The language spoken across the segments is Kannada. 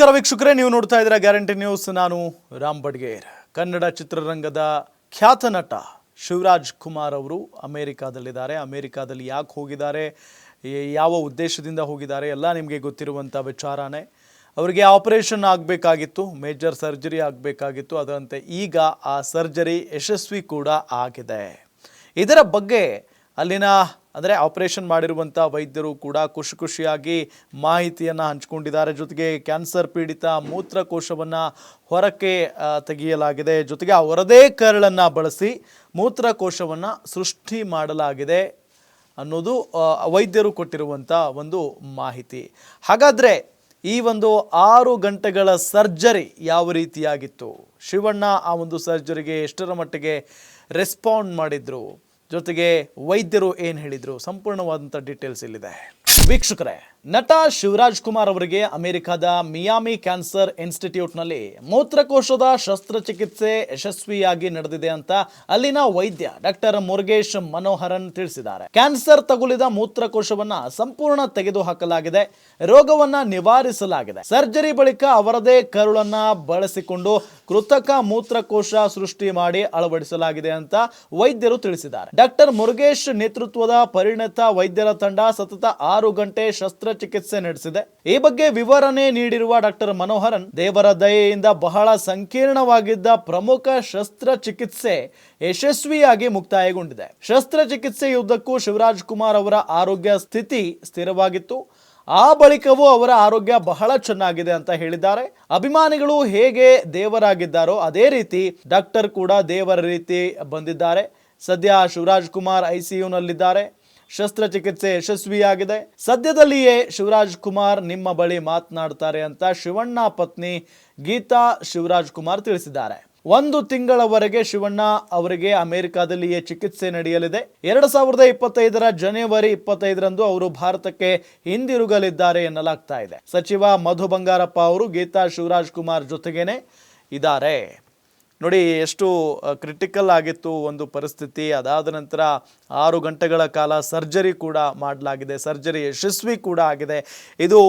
ನಮಸ್ಕಾರ ವೀಕ್ಷಕರೇ, ನೀವು ನೋಡ್ತಾ ಇದ್ದೀರಾ ಗ್ಯಾರಂಟಿ ನ್ಯೂಸ್. ನಾನು ರಾಮ್ ಬಡ್ಗೇರ್. ಕನ್ನಡ ಚಿತ್ರರಂಗದ ಖ್ಯಾತ ನಟ ಶಿವರಾಜ್ ಕುಮಾರ್ ಅವರು ಅಮೇರಿಕಾದಲ್ಲಿದ್ದಾರೆ. ಅಮೇರಿಕಾದಲ್ಲಿ ಯಾಕೆ ಹೋಗಿದ್ದಾರೆ? ಯಾವ ಉದ್ದೇಶದಿಂದ ಹೋಗಿದ್ದಾರೆ? ಎಲ್ಲ ನಿಮಗೆ ಗೊತ್ತಿರುವಂಥ ವಿಚಾರನೇ. ಅವರಿಗೆ ಆಪರೇಷನ್ ಆಗಬೇಕಾಗಿತ್ತು, ಮೇಜರ್ ಸರ್ಜರಿ ಆಗಬೇಕಾಗಿತ್ತು. ಅದರಂತೆ ಈಗ ಆ ಸರ್ಜರಿ ಯಶಸ್ವಿ ಕೂಡ ಆಗಿದೆ. ಇದರ ಬಗ್ಗೆ ಅಲ್ಲಿನ ಅಂದರೆ ಆಪರೇಷನ್ ಮಾಡಿರುವಂಥ ವೈದ್ಯರು ಕೂಡ ಖುಷಿ ಖುಷಿಯಾಗಿ ಮಾಹಿತಿಯನ್ನು ಹಂಚಿಕೊಂಡಿದ್ದಾರೆ. ಜೊತೆಗೆ ಕ್ಯಾನ್ಸರ್ ಪೀಡಿತ ಮೂತ್ರಕೋಶವನ್ನು ಹೊರಕ್ಕೆ ಆ, ತೆಗೆಯಲಾಗಿದೆ. ಜೊತೆಗೆ ಹೊರದೇ ಕರಳನ್ನು ಬಳಸಿ ಮೂತ್ರಕೋಶವನ್ನು ಸೃಷ್ಟಿ ಮಾಡಲಾಗಿದೆ ಅನ್ನೋದು ವೈದ್ಯರು ಕೊಟ್ಟಿರುವಂಥ ಒಂದು ಮಾಹಿತಿ. ಹಾಗಾದರೆ ಈ ಒಂದು ಆರು ಗಂಟೆಗಳ ಸರ್ಜರಿ ಯಾವ ರೀತಿಯಾಗಿತ್ತು? ಶಿವಣ್ಣ ಆ ಒಂದು ಸರ್ಜರಿಗೆ ಎಷ್ಟರ ಮಟ್ಟಿಗೆ ರೆಸ್ಪಾಂಡ್ ಮಾಡಿದ್ರು? ಜೊತೆಗೆ ವೈದ್ಯರು ಏನು ಹೇಳಿದರು? ಸಂಪೂರ್ಣವಾದಂಥ ಡೀಟೇಲ್ಸ್ ಇಲ್ಲಿದೆ. ವೀಕ್ಷಕರೇ, ನಟ ಶಿವರಾಜ್ ಕುಮಾರ್ ಅವರಿಗೆ ಅಮೆರಿಕದ ಮಿಯಾಮಿ ಕ್ಯಾನ್ಸರ್ ಇನ್ಸ್ಟಿಟ್ಯೂಟ್ನಲ್ಲಿ ಮೂತ್ರಕೋಶದ ಶಸ್ತ್ರಚಿಕಿತ್ಸೆ ಯಶಸ್ವಿಯಾಗಿ ನಡೆದಿದೆ ಅಂತ ಅಲ್ಲಿನ ವೈದ್ಯ ಡಾಕ್ಟರ್ ಮುರುಗೇಶ್ ಮನೋಹರನ್ ತಿಳಿಸಿದ್ದಾರೆ. ಕ್ಯಾನ್ಸರ್ ತಗುಲಿದ ಮೂತ್ರಕೋಶವನ್ನ ಸಂಪೂರ್ಣ ತೆಗೆದು ಹಾಕಲಾಗಿದೆ ರೋಗವನ್ನ ನಿವಾರಿಸಲಾಗಿದೆ. ಸರ್ಜರಿ ಬಳಿಕ ಅವರದೇ ಕರುಳನ್ನ ಬಳಸಿಕೊಂಡು ಕೃತಕ ಮೂತ್ರಕೋಶ ಸೃಷ್ಟಿ ಮಾಡಿ ಅಳವಡಿಸಲಾಗಿದೆ ಅಂತ ವೈದ್ಯರು ತಿಳಿಸಿದ್ದಾರೆ. ಡಾಕ್ಟರ್ ಮುರುಗೇಶ್ ನೇತೃತ್ವದ ಪರಿಣತ ವೈದ್ಯರ ತಂಡ ಸತತ ಆರು ಗಂಟೆ ಶಸ್ತ್ರಚಿಕಿತ್ಸೆ ನಡೆಸಿದೆ. ಈ ಬಗ್ಗೆ ವಿವರಣೆ ನೀಡಿರುವ ಡಾಕ್ಟರ್ ಮನೋಹರನ್, ದೇವರ ದಯೆಯಿಂದ ಬಹಳ ಸಂಕೀರ್ಣವಾಗಿದ್ದ ಪ್ರಮುಖ ಶಸ್ತ್ರಚಿಕಿತ್ಸೆ ಯಶಸ್ವಿಯಾಗಿ ಮುಕ್ತಾಯಗೊಂಡಿದೆ. ಶಸ್ತ್ರಚಿಕಿತ್ಸೆಯುದ್ದಕ್ಕೂ ಶಿವರಾಜ್ ಕುಮಾರ್ ಅವರ ಆರೋಗ್ಯ ಸ್ಥಿತಿ ಸ್ಥಿರವಾಗಿತ್ತು. ಆ ಬಳಿಕವೂ ಅವರ ಆರೋಗ್ಯ ಬಹಳ ಚೆನ್ನಾಗಿದೆ ಅಂತ ಹೇಳಿದ್ದಾರೆ. ಅಭಿಮಾನಿಗಳು ಹೇಗೆ ದೇವರಾಗಿದ್ದಾರೋ ಅದೇ ರೀತಿ ಡಾಕ್ಟರ್ ಕೂಡ ದೇವರ ರೀತಿ ಬಂದಿದ್ದಾರೆ. ಸದ್ಯ ಶಿವರಾಜ್ ಕುಮಾರ್ ಐಸಿಯುನಲ್ಲಿದ್ದಾರೆ. ಶಸ್ತ್ರಚಿಕಿತ್ಸೆ ಯಶಸ್ವಿಯಾಗಿದೆ. ಸದ್ಯದಲ್ಲಿಯೇ ಶಿವರಾಜ್ ಕುಮಾರ್ ನಿಮ್ಮ ಬಳಿ ಮಾತನಾಡ್ತಾರೆ ಅಂತ ಶಿವಣ್ಣ ಪತ್ನಿ ಗೀತಾ ಶಿವರಾಜ್ ಕುಮಾರ್ ತಿಳಿಸಿದ್ದಾರೆ. ಒಂದು ತಿಂಗಳವರೆಗೆ ಶಿವಣ್ಣ ಅವರಿಗೆ ಅಮೆರಿಕಾದಲ್ಲಿಯೇ ಚಿಕಿತ್ಸೆ ನಡೆಯಲಿದೆ. ಎರಡು ಸಾವಿರದ ಇಪ್ಪತ್ತೈದರ ಜನವರಿ ಇಪ್ಪತ್ತೈದರಂದು ಅವರು ಭಾರತಕ್ಕೆ ಹಿಂದಿರುಗಲಿದ್ದಾರೆ ಎನ್ನಲಾಗ್ತಾ ಇದೆ. ಸಚಿವ ಮಧು ಬಂಗಾರಪ್ಪ ಅವರು ಗೀತಾ ಶಿವರಾಜ್ ಕುಮಾರ್ ಜೊತೆಗೇನೆ ಇದ್ದಾರೆ. ನೋಡಿ, ಎಷ್ಟು ಕ್ರಿಟಿಕಲ್ ಆಗಿತ್ತು ಒಂದು ಪರಿಸ್ಥಿತಿ. ಅದಾದ ನಂತರ ಆರು ಗಂಟೆಗಳ ಕಾಲ ಸರ್ಜರಿ ಕೂಡ ಮಾಡಲಾಗಿದೆ. ಸರ್ಜರಿ ಯಶಸ್ವಿ ಕೂಡ ಆಗಿದೆ. ಇದು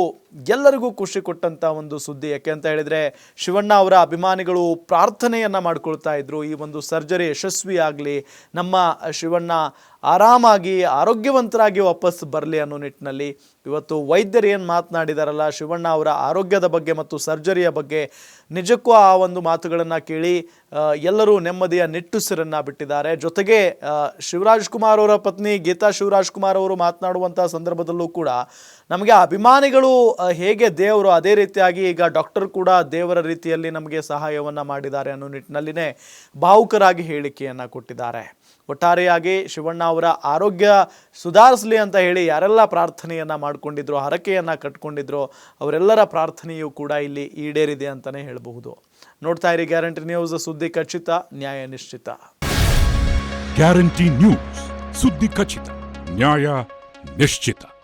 ಎಲ್ಲರಿಗೂ ಖುಷಿ ಕೊಟ್ಟಂಥ ಒಂದು ಸುದ್ದಿ. ಯಾಕೆ ಅಂತ ಹೇಳಿದರೆ, ಶಿವಣ್ಣ ಅವರ ಅಭಿಮಾನಿಗಳು ಪ್ರಾರ್ಥನೆಯನ್ನು ಮಾಡ್ಕೊಳ್ತಾ ಇದ್ರು. ಈ ಒಂದು ಸರ್ಜರಿ ಯಶಸ್ವಿ ಆಗಲಿ, ನಮ್ಮ ಶಿವಣ್ಣ ಆರಾಮಾಗಿ, ಆರೋಗ್ಯವಂತರಾಗಿ ವಾಪಸ್ ಬರಲಿ ಅನ್ನೋ ನಿಟ್ಟಿನಲ್ಲಿ ಇವತ್ತು ವೈದ್ಯರು ಏನು ಮಾತನಾಡಿದಾರಲ್ಲ, ಶಿವಣ್ಣ ಅವರ ಆರೋಗ್ಯದ ಬಗ್ಗೆ ಮತ್ತು ಸರ್ಜರಿಯ ಬಗ್ಗೆ ನಿಜಕ್ಕೂ ಆ ಒಂದು ಮಾತುಗಳನ್ನು ಕೇಳಿ ಎಲ್ಲರೂ ನೆಮ್ಮದಿಯ ನಿಟ್ಟುಸಿರನ್ನು ಬಿಟ್ಟಿದ್ದಾರೆ. ಜೊತೆಗೆ ಶಿವರಾಜ್ ಕುಮಾರ್ ಅವರ ಪತ್ನಿ ಗೀತಾ ಶಿವರಾಜ್ ಕುಮಾರ್ ಅವರು ಮಾತನಾಡುವಂಥ ಸಂದರ್ಭದಲ್ಲೂ ಕೂಡ ನಮಗೆ ಅಭಿಮಾನಿಗಳು ಹೇಗೆ ದೇವರು ಅದೇ ರೀತಿಯಾಗಿ ಈಗ ಡಾಕ್ಟರ್ ಕೂಡ ದೇವರ ರೀತಿಯಲ್ಲಿ ನಮಗೆ ಸಹಾಯವನ್ನು ಮಾಡಿದ್ದಾರೆ ಅನ್ನೋ ನಿಟ್ಟಿನಲ್ಲಿನೇ ಭಾವುಕರಾಗಿ ಹೇಳಿಕೆಯನ್ನು ಕೊಟ್ಟಿದ್ದಾರೆ. ಒಟ್ಟಾರೆಯಾಗಿ ಶಿವಣ್ಣ ಅವರ ಆರೋಗ್ಯ ಸುಧಾರಿಸಲಿ ಅಂತ ಹೇಳಿ ಯಾರೆಲ್ಲ ಪ್ರಾರ್ಥನೆಯನ್ನು ಮಾಡಿಕೊಂಡಿದ್ರು, ಹರಕೆಯನ್ನು ಕಟ್ಕೊಂಡಿದ್ರು, ಅವರೆಲ್ಲರ ಪ್ರಾರ್ಥನೆಯೂ ಕೂಡ ಇಲ್ಲಿ ಈಡೇರಿದೆ ಅಂತಲೇ ಹೇಳಬಹುದು. ನೋಡ್ತಾ ಇರಿ ಗ್ಯಾರಂಟಿ ನ್ಯೂಸ್, ಸುದ್ದಿ ಖಚಿತ, ನ್ಯಾಯ ನಿಶ್ಚಿತ. ಗ್ಯಾರಂಟಿ ನ್ಯೂಸ್, ಸುದ್ದಿ ಖಚಿತ, ನ್ಯಾಯ ನಿಶ್ಚಿತ.